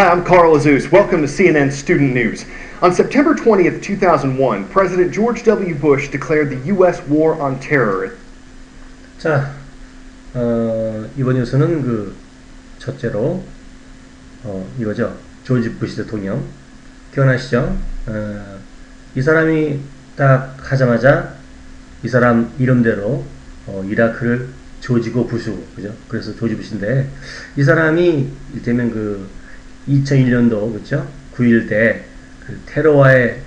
Hi, I'm Carl Azus. Welcome to CNN Student News. On September 20th, 2001, President George W. Bush declared the U.S. war on terror. 자, 어, 이번 뉴스는 그 첫째로 어, 이거죠. 조지 부시 대통령 기억나시죠? 어, 이 사람이 딱 하자마자 이 사람 이름대로 어, 이라크를 조지고 부수 그죠? 그래서 조지 부시인데 이 사람이 이를테면 그 2001년도 그죠? 9일 때그 테러와의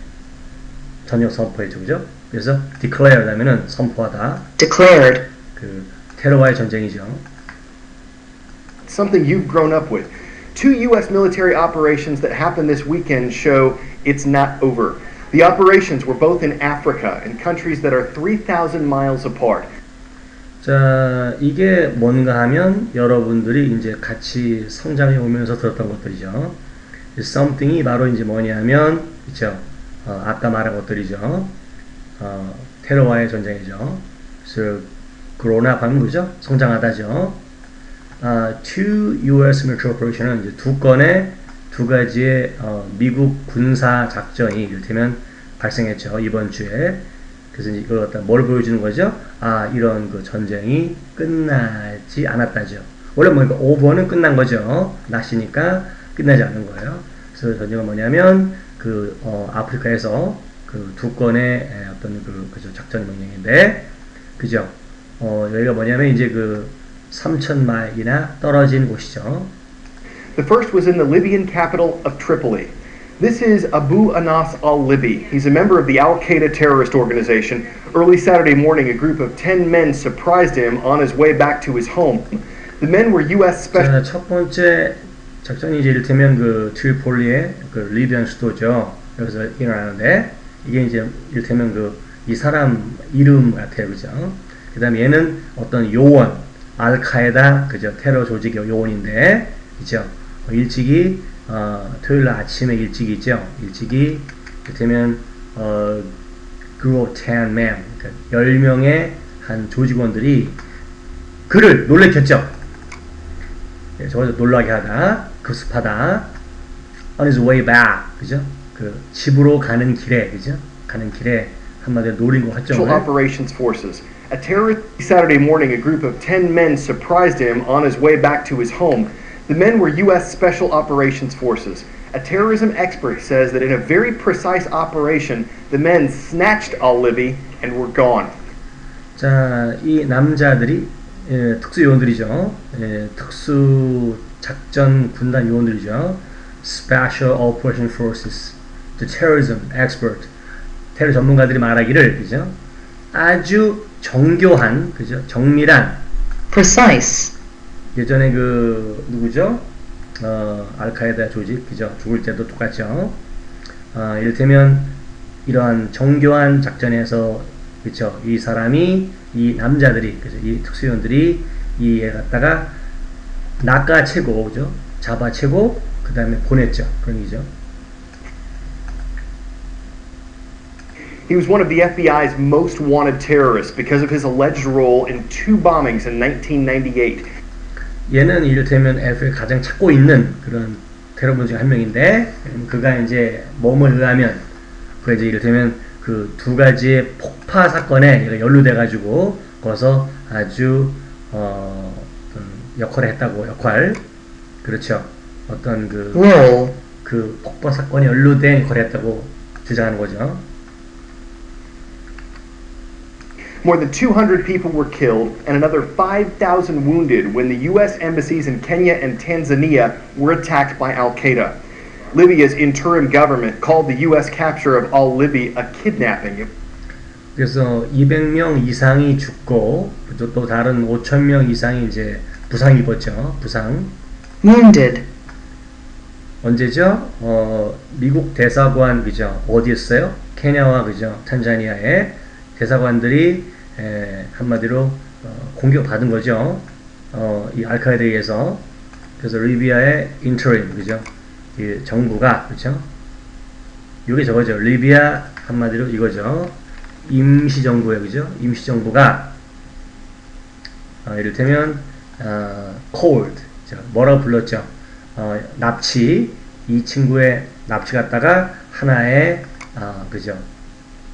전역 선포했죠, 그죠? 그래서 declare 하면은 선포하다. declared, 그 테러와의 전쟁이죠. Something you've grown up with. Two U.S. military operations that happened this weekend show it's not over. The operations were both in Africa, in countries that are 3,000 miles apart. 자, 이게 뭔가 하면 여러분들이 이제 같이 성장해 오면서 들었던 것들이죠. something이 바로 이제 뭐냐면, 그쵸? 어, 아까 말한 것들이죠. 어, 테러와의 전쟁이죠. 그래서 up 하는 거죠. 성장하다죠. 아, two U.S. military operation은 이제 두 건의 두 가지의 어, 미국 군사 작전이 이를테면 발생했죠. 이번 주에. 그래서 이걸 갖다 뭘 보여주는 거죠? 아, 이런 그 전쟁이 끝나지 않았다죠. 원래 뭐니까 오버는 끝난 거죠. 나시니까 끝나지 않은 거예요. 그래서 전쟁은 뭐냐면 그 어, 아프리카에서 그 두 건의 에, 어떤 그 그죠 작전 명령인데 그죠? 어, 여기가 뭐냐면 이제 그 3천 마일이나 떨어진 곳이죠. The first was in the Libyan capital of Tripoli. This is Abu Anas al-Libi. He's a member of the Al-Qaeda terrorist organization. Early Saturday morning, a group of 10 men surprised him on his way back to his home. The men were U.S. special... 자, 첫 번째 작전이 이제 이를테면 그 트리폴리의 그 리비안 수도죠. 여기서 일어나는데 이게 이제 이를테면 그 이 사람 이름 같아요, 그죠? 그다음에 얘는 어떤 요원, 알카에다 그죠? 테러 조직의 요원인데, 그죠? 일찍이 어, 토요일 날 아침에 일찍 있죠. 일찍이 이를테면 어, group of 10 men, 그러니까 10명의 한 조직원들이 그를 놀래켰죠. 예, 저거 놀라게 하다, 급습하다. On his way back, 그죠? 그 집으로 가는 길에, 그죠? 가는 길에 한마디로 노린 것 같죠? Operations Forces. A terrorist Saturday morning, a group of 10 men surprised him on his way back to his home. The men were U.S. Special Operations Forces. A terrorism expert says that in a very precise operation, the men snatched al-Libi and were gone. 자, 이 남자들이 예, 특수 요원들이죠. 예, 특수 작전 군단 요원들이죠. Special Operation Forces, the terrorism expert, 테러 전문가들이 말하기를 그죠? 아주 정교한, 그죠? 정밀한 precise, 예전에 그 누구죠? 어, 알카에다 조직, 그죠? 죽을 때도 똑같죠. 어, 이를테면 이러한 정교한 작전에서 그죠? 이 사람이 이 남자들이 그죠? 이 특수요원들이 이애 갖다가 낚아채고 그죠? 잡아채고 그 다음에 보냈죠. 그런 얘기죠. He was one of the FBI's most wanted terrorists because of his alleged role in two bombings in 1998. 얘는 이를테면 FBI 가장 찾고 있는 그런 테러범 중한 명인데 음, 그가 이제 몸을 하면 그 이제 이를테면 그 두 가지의 폭파 사건에 연루돼 가지고 거기서 아주 어 역할을 했다고 역할. 그렇죠. 어떤 그, role, 그 폭파 사건에 연루된 역할을 했다고 주장하는 거죠. More than 200 people were killed and another 5,000 wounded when the U.S. embassies in Kenya and Tanzania were attacked by Al Qaeda. Libya's interim government called the U.S. capture of al Libi a kidnapping. 그래서 200명 이상이 죽고 또, 또 다른 5천 명 이상이 이제 부상 입었죠. 부상. wounded, 언제죠? 어, 미국 대사관 그죠? 어디였어요? 케냐와 그죠? 탄자니아의 대사관들이 에, 한마디로 어, 공격받은 거죠. 어, 이 알카에다에 의해서 그래서 리비아의 인터임 그죠? 이 정부가 그죠? 이게 저거죠. 리비아 한마디로 이거죠. 임시 정부에 그죠? 임시 정부가 어, 이를테면 어, cold 자, 뭐라고 불렀죠? 어, 납치 이 친구의 납치 갔다가 하나의 아 그죠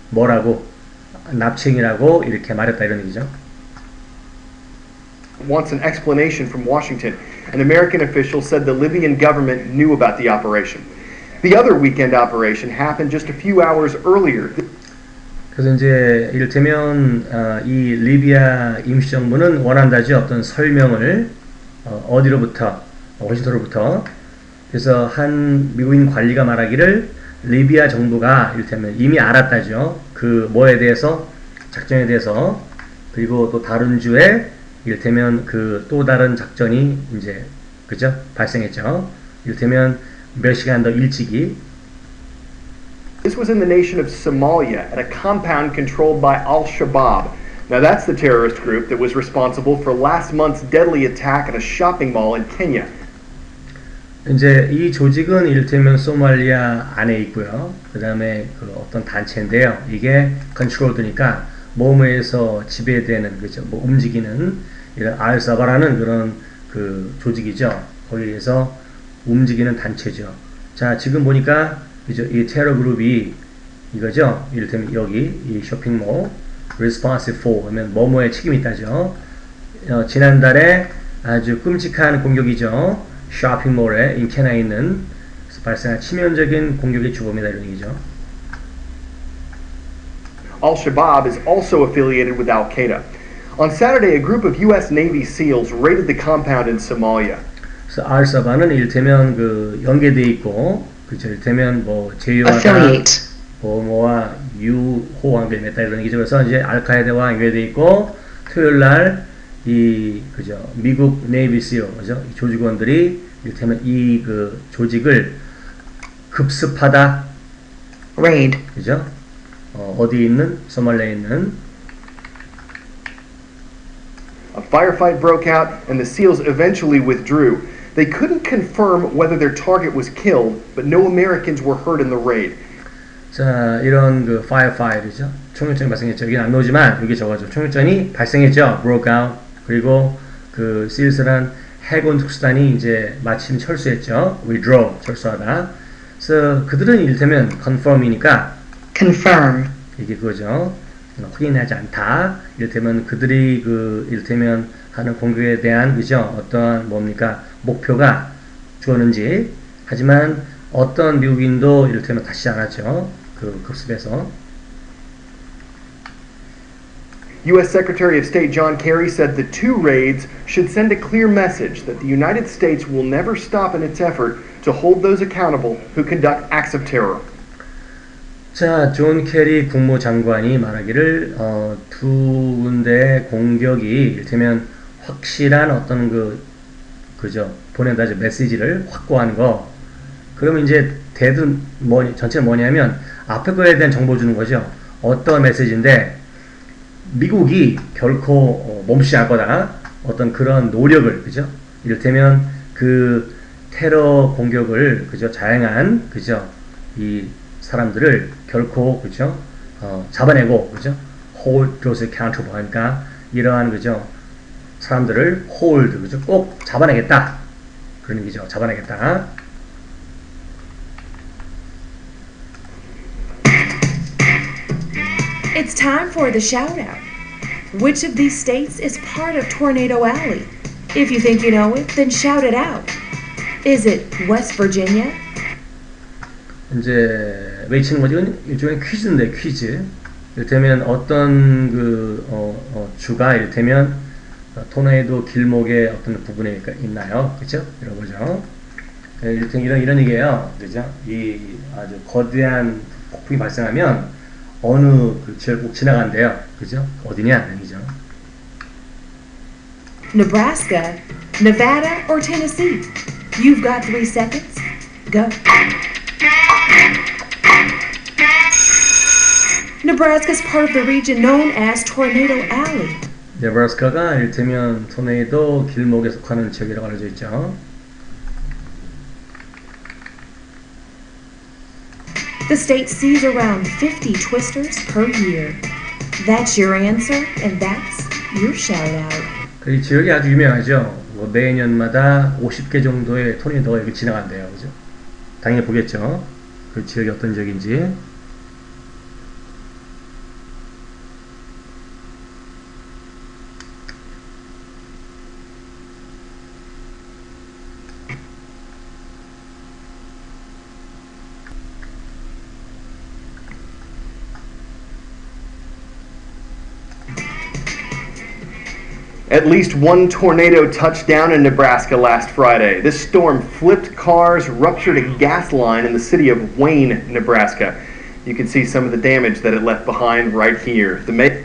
뭐라고 납치행이라고 이렇게 말했다 이런 얘기죠. wants an explanation from Washington. An American official said the Libyan government knew about the operation. The other weekend operation happened just a few hours earlier. 그래서 이제 이를테면 어, 이 리비아 임시정부는 원한다지 어떤 설명을 어, 어디로부터 워싱턴으로부터 그래서 한 미국인 관리가 말하기를 리비아 정부가 이를테면 이미 알았다죠 그 뭐에 대해서 작전에 대해서 그리고 또 다른 주에 이를테면 그 또 다른 작전이 이제 그죠 발생했죠 이를테면 몇 시간 더 일찍이 This was in the nation of Somalia at a compound controlled by Al Shabaab. Now, that's the terrorist group that was responsible for last month's deadly attack at a shopping mall in Kenya. 이제 이 조직은 이를테면 소말리아 안에 있고요. 그 다음에 그 어떤 단체인데요. 이게 컨트롤드니까 몸에서 지배되는 그죠. 뭐 움직이는 이런 알사바라는 그런 그 조직이죠. 거기에서 움직이는 단체죠. 자 지금 보니까 그죠. 이 테러 그룹이 이거죠. 이를테면 여기 이 쇼핑몰 responsive for 하면 뭐뭐에 책임이 있다죠. 어, 지난달에 아주 끔찍한 공격이죠. 쇼핑몰에 인케나에 있는 발생한 치명적인 공격의 주범이다 이런 얘기죠. Al Shabaab is also affiliated with Al Qaeda. On Saturday, a group of U.S. Navy SEALs raided the compound in Somalia. 그래서 알사바는 일테면 그 연계돼 있고 그죠 일테면 뭐 제휴하다 affiliate, 뭐 뭐와 유호 관계를 맺다 이런 얘기죠. 그래서 이제 알카에다와 연계돼 있고 토요일 날 이 그죠 미국 네이비스요 그죠 이 조직원들이 일테면 이 그 조직을 급습하다 raid, 그죠 어, 어디 있는 소말리아에 있는 A firefight broke out, and the SEALs eventually withdrew. They couldn't confirm whether their target was killed, but no Americans were hurt in the raid. 자, 이런 그 firefire이죠. 총격전이 발생했죠. 여기는 안 나오지만 여기 적어줘. 총격전이 발생했죠. broke out. 그리고 그 시리스란 해군 특수단이 이제 마침 철수했죠. withdraw, 철수하다. 그래서 그들은 이를테면 confirm이니까 confirm, 이게 그거죠. 확인하지 않다. 이를테면 그들이 그 이를테면 하는 공격에 대한 그죠 어떠한 뭡니까 목표가 주었는지 하지만 어떤 미국인도 이를테면 다치지 않았죠. 그 급습에서 U.S. Secretary of State John Kerry said the two raids should send a clear message that the United States will never stop in its effort to hold those accountable who conduct acts of terror. 자, 존 캐리 국무장관이 말하기를 어, 두 군데 공격이 이를테면 확실한 어떤 그 그죠 보낸다죠 메시지를 확보한 거. 그러면 이제 대든 뭐 전체 뭐냐면 앞에 거에 대한 정보 주는 거죠. 어떤 메시지인데 미국이 결코 어, 않을 거다. 어떤 그런 노력을 그죠? 이를테면 그 테러 공격을 그죠? 자행한 그죠? 이 사람들을 결코 그죠? 어, 잡아내고 그죠? hold those accountable 하니까 이러한 그죠? 사람들을 hold 그죠? 꼭 잡아내겠다. 그런 얘기죠. 잡아내겠다 It's time for the shout out. Which of these states is part of Tornado Alley? If you think you know it, then shout it out. Is it West Virginia, 이제 외치는 이건 일종의 퀴즈인데 퀴즈 이를테면 어떤 그 어, 어, 주가 이를테면 어, 토네이도 길목의 어떤 부분에 있나요 그죠 이런 거죠 예, 이를테면 이런 이런 얘기예요 그죠 이 아주 거대한 폭풍이 발생하면 어느 그 지역을 꼭 지나간대요 그죠 어디냐 얘기죠 Nebraska, Nevada, or Tennessee? You've got three seconds. Go. Nebraska is part of the region known as Tornado Alley. 네브라스카가 이를테면 토네이도 길목에 속하는 지역이라고 알려져 있죠 The state sees around 50 twisters per year. That's your answer, and that's your shout out. 그이 지역이 아주 유명하죠. 뭐 매년마다 50개 정도의 토네이도가 여기 지나간대요. 그죠? 당연히 보겠죠. 그 지역이 어떤 지역인지. At least one tornado touched down in Nebraska last Friday. This storm flipped cars, ruptured a gas line in the city of Wayne, Nebraska. You can see some of the damage that it left behind right here. The ma-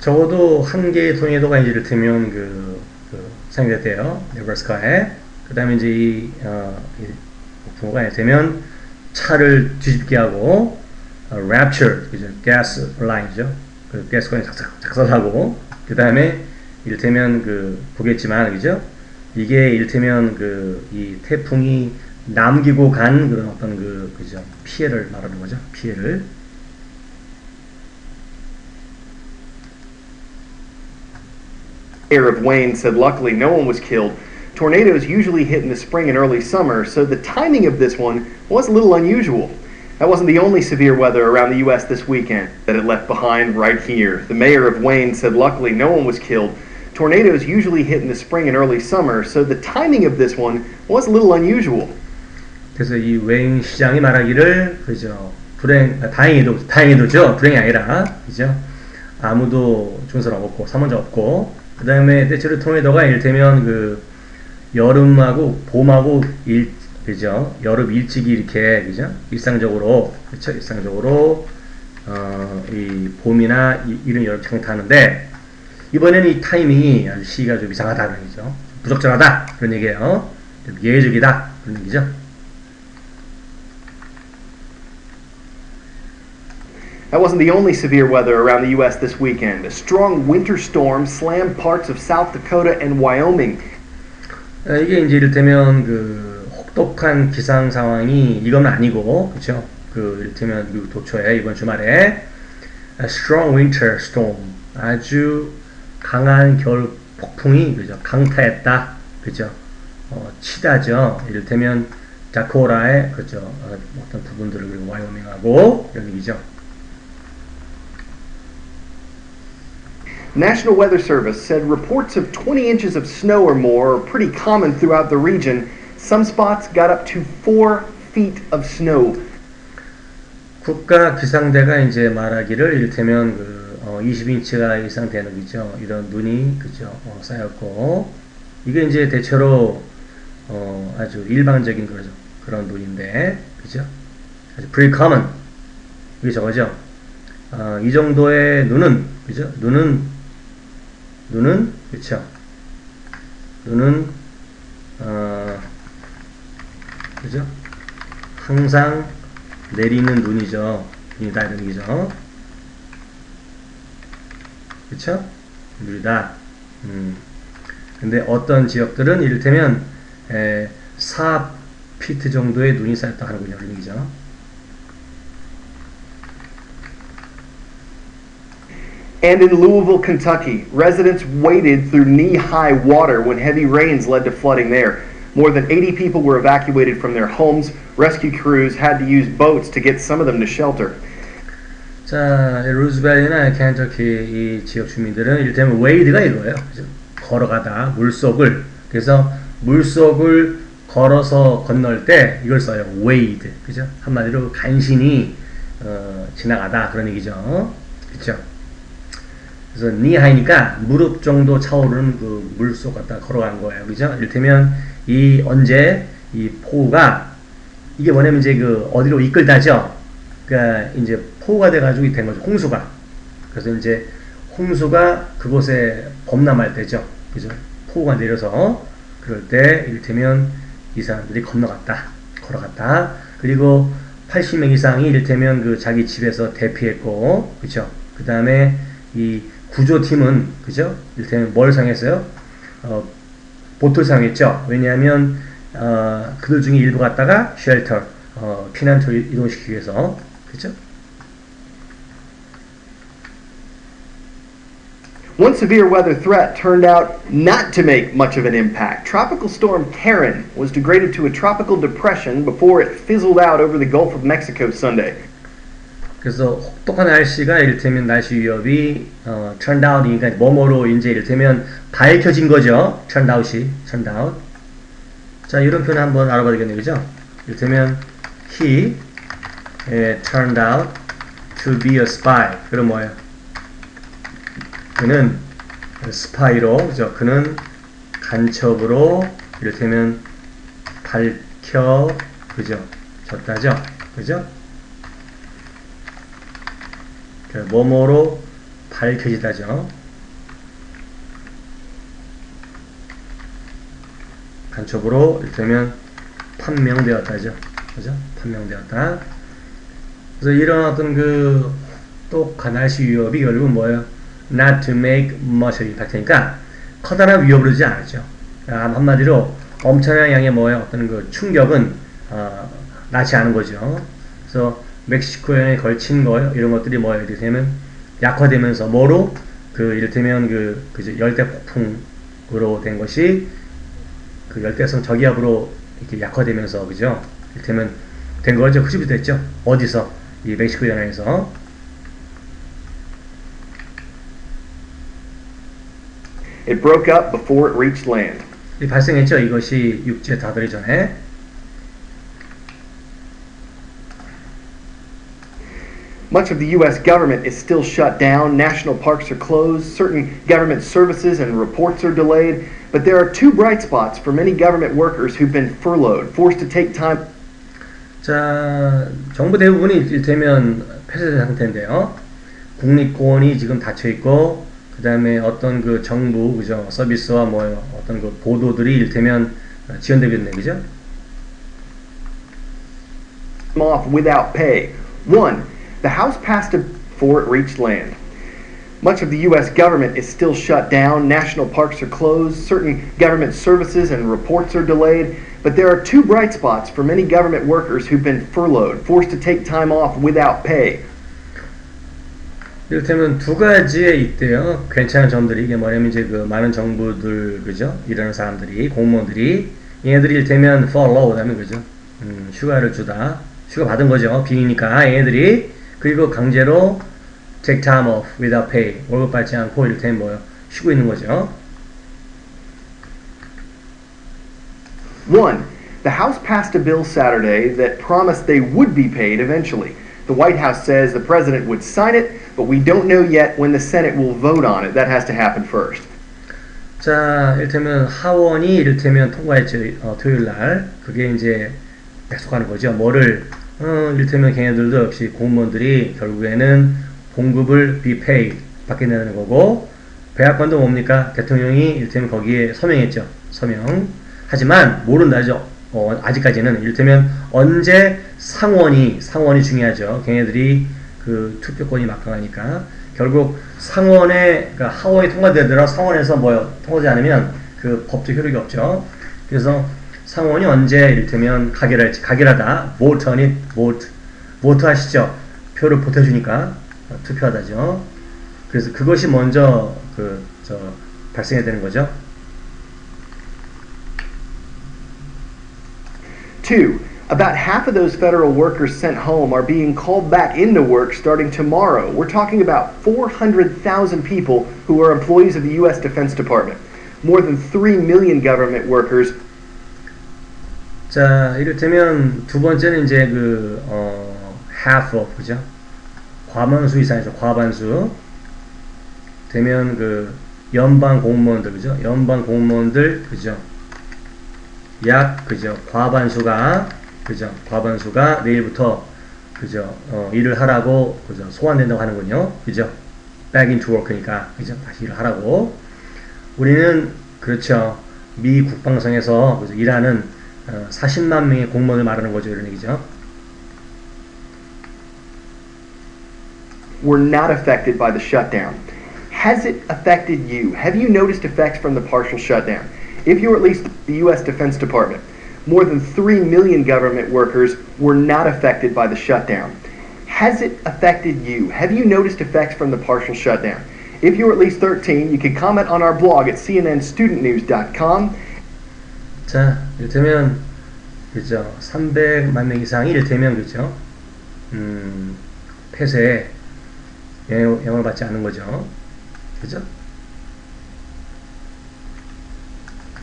적어도 한 개의 토네이도가 이제 이를테면 그, 그 상대돼요. 네브라스카에. 그 다음에 이제 이, 어, 이 폭풍우가 되면 차를 뒤집게 하고, 어, rapture, 그죠? 가스 라인이죠. 그 가스관이 작살, 작살하고, 그 다음에 이를테면 그, 보겠지만, 그죠? 이게 이를테면 그, 이 태풍이 남기고 간 그런 어떤 그, 그죠? 피해를 말하는 거죠. 피해를. mayor of Wayne said luckily no one was killed. Tornadoes usually hit in the spring and early summer, so the timing of this one was a little unusual. That wasn't the only severe weather around the U.S. this weekend that it left behind right here. The mayor of Wayne said luckily no one was killed. Tornadoes usually hit in the spring and early summer, so the timing of this one was a little unusual. 그래서 이 웨인 시장이 말하기를 그죠 불행 아, 다행히도 다행히도죠 불행이 아니라 그죠 아무도 죽은 사람 없고 사망자 없고 그 다음에 대체로 토네이도가 이를테면 그 여름하고 봄하고 일 그죠 여름 일찍이 이렇게 그죠 일상적으로 그렇죠 일상적으로 어 이 봄이나 이, 이른 여름 장타하는데 이번에는 이 타이밍이 아주 시기가 좀 이상하다 그런 얘기죠 부적절하다 그런 얘기예요 좀 예외적이다 그런 얘기죠. That wasn't the only severe weather around the U.S. this weekend. A strong winter storm slammed parts of South Dakota and Wyoming. 어, 이게 이제 이를테면 그 혹독한 기상 상황이 이건 아니고 그렇죠? 그 이를테면 미국 도처에 이번 주말에 a strong winter storm 아주 강한 겨울 폭풍이 그죠 강타했다 그죠 어, 치다죠 이를테면 다코라의 그죠 어, 어떤 부분들을 그리고 와이오밍하고 이런 얘기죠. National Weather Service said reports of 20 inches of snow or more are pretty common throughout the region. Some spots got up to 4 feet of snow. 국가 기상대가 이제 말하기를 이를테면 그 어, 20인치가 이상 되는 그죠. 이런 눈이 그죠 어, 쌓였고. 이게 이제 대체로 어, 아주 일반적인 거죠. 그런 눈인데 그죠? 아주 pretty common. 이게 저거죠. 어, 이 정도의 눈은 그죠? 눈은 눈은 그렇죠 눈은 어, 그죠? 항상 내리는 눈이죠. 눈이다 이런 얘기죠. 그쵸? 눈이다. 음. 근데 어떤 지역들은 이를테면 에, 4피트 정도의 눈이 쌓였다 하는군요. 이런 얘기죠. And in Louisville, Kentucky, residents waded through knee high water when heavy rains led to flooding there. More than 80 people were evacuated from their homes. Rescue crews had to use boats to get some of them to shelter. 자, 루즈벨이나 켄터키 이 지역 주민들은 이를테면 웨이드가 이거예요. 걸어가다 물속을 그래서 물속을 걸어서 건널 때 이걸 써요. 웨이드. 그죠? 한마디로 간신히 어, 지나가다 그런 얘기죠. 그죠? 그래서 니하이니까 무릎 정도 차오르는 그 물속 갖다 걸어간 거예요. 그죠? 이를테면 이 언제 이 포가 이게 뭐냐면 이제 그 어디로 이끌다죠. 그러니까 이제 포가 돼가지고 된 거죠. 홍수가. 그래서 이제 홍수가 그곳에 범람할 때죠. 그죠? 포가 내려서 그럴 때 이를테면 이 사람들이 건너갔다. 걸어갔다. 그리고 80명 이상이 이를테면 그 자기 집에서 대피했고, 그죠? 그 다음에 이 구조팀은, 그죠? 이를테면 뭘 상했어요? 어, 보트를 사용했죠. 왜냐하면 어, 그들 중에 일부 갔다가 쉘터, 어, 피난처 이동시키기 위해서 그렇죠? One severe weather threat turned out not to make much of an impact. Tropical storm Karen was degraded to a tropical depression before it fizzled out over the Gulf of Mexico Sunday. 그래서 혹독한 날씨가 이를테면 날씨 위협이 어, turned out이니까 뭐뭐로 이제 이를테면 밝혀진 거죠. turned out이 turned out. 자 이런 표현 한번 알아봐야 되겠네요, 그죠? 이를테면 he 예, turned out to be a spy. 그럼 뭐예요? 그는 스파이로, 그죠? 그는 간첩으로 이를테면 밝혀, 그죠? 졌다죠? 그죠? 그 뭐뭐로 밝혀지다죠. 간첩으로 이를테면 판명되었다죠. 그죠? 판명되었다. 그래서 이런 어떤 그 똑똑한 날씨 위협이 결국은 뭐예요? Not to make much impact니까 커다란 위협을 주지 않았죠. 아, 한마디로 엄청난 양의 뭐예요? 어떤 그 충격은 어, 나지 않은 거죠. 그래서 멕시코에 걸친 거 이런 것들이 뭐예요? 이를테면 약화되면서 뭐로 그 이를테면 그 그죠 열대 폭풍으로 된 것이 그 열대성 저기압으로 이렇게 약화되면서 그죠? 이를테면 된 거죠. 흐집이 됐죠. 어디서 이 멕시코 연안에서 It broke up before it reached land. 이 발생했죠. 이것이 육지에 닿기 전에 Much of the U.S. government is still shut down. National parks are closed. Certain government services and reports are delayed. But there are two bright spots for many government workers who've been furloughed, forced to take time. 자, 정부 대부분이 이를테면 폐쇄된 상태인데요. 국립공원이 지금 닫혀 있고, 그 다음에 어떤 그 정부, 그죠, 서비스와 뭐 어떤 그 보도들이 이를테면 지연되고 있네, 그죠? off without pay. One, the House passed a before it reached land. Much of the U.S. government is still shut down. National parks are closed. Certain government services and reports are delayed. But there are two bright spots for many government workers who've been furloughed, forced to take time off without pay. 이를테면 두 가지에 있대요. 괜찮은 점들이 이게 뭐냐면 이제 그 많은 정부들 그죠? 일하는 사람들이 공무원들이 얘네들이 이를테면 follow 하면 그죠? 음, 휴가를 주다 휴가 받은 거죠. 비니까 얘네들이 그리고 강제로 take time off without pay 월급 받지 않고 이를테면 뭐요? 쉬고 있는 거죠. One, the House passed a bill Saturday that promised they would be paid eventually. The White House says the president would sign it, but we don't know yet when the Senate will vote on it. That has to happen first. 자, 이를테면 하원이 이를테면 통과했죠. 어, 토요일 날. 그게 이제 약속하는 거죠. 뭐를 어, 이를테면 걔네들도 역시 공무원들이 결국에는 봉급을 be paid 받게 되는 거고 배합관도 뭡니까? 대통령이 이를테면 거기에 서명했죠. 서명. 하지만 모른다죠. 어, 아직까지는 이를테면 언제 상원이 상원이 중요하죠. 걔네들이 그 투표권이 막강하니까 결국 상원에 그러니까 하원이 통과되더라 상원에서 뭐요 통과되지 않으면 그 법적 효력이 없죠. 그래서 상원이 언제 이를테면 가결할지 가결하다 vote on it vote vote 하시죠. 표를 보태주니까 어, 투표하다죠. 그래서 그것이 먼저 그 저 발생해야 되는 거죠. Two, about half of those federal workers sent home are being called back into work starting tomorrow. We're talking about 400,000 people who are employees of the U.S. Defense Department. More than 3 million government workers 자, 이를테면 두 번째는 이제 그 어, half of 그죠? 과반수 이상이죠. 과반수 되면 그 연방 공무원들 그죠? 연방 공무원들 그죠? 약 그죠? 과반수가 그죠? 과반수가 내일부터 그죠? 어, 일을 하라고 그죠? 소환된다고 하는군요. 그죠? back into work니까 그죠? 다시 일을 하라고. 우리는 그렇죠. 미 국방성에서 그죠? 일하는 어, 40만 명의 공무원을 말하는 거죠. 이런 얘기죠. were not affected by the shutdown. Has it affected you? Have you noticed effects from the partial shutdown? If you're at least the U.S. Defense Department, more than 3 million government workers were not affected by the shutdown. Has it affected you? Have you noticed effects from the partial shutdown? If you're at least 13, you can comment on our blog at cnnstudentnews.com. 자, 이를테면, 그죠. 300만 명 이상이 이를테면, 그죠. 음, 폐쇄에 영향- 영향을 받지 않는 거죠. 그죠?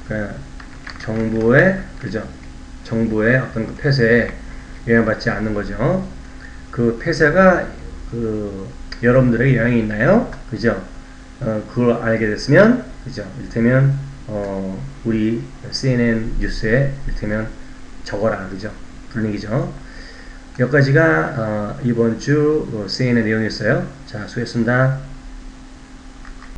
그러니까 정부의, 그죠. 정부의 어떤 그 폐쇄에 영향받지 않는 거죠. 그 폐쇄가 그 여러분들에게 영향이 있나요? 그죠? 어, 그걸 알게 됐으면, 그죠? 이를테면, 어, 우리 CNN 뉴스에 이를테면 적어라, 그죠? 불링이죠. 여기까지가 어, 이번 주 어, CNN 내용이었어요. 자, 수고했습니다.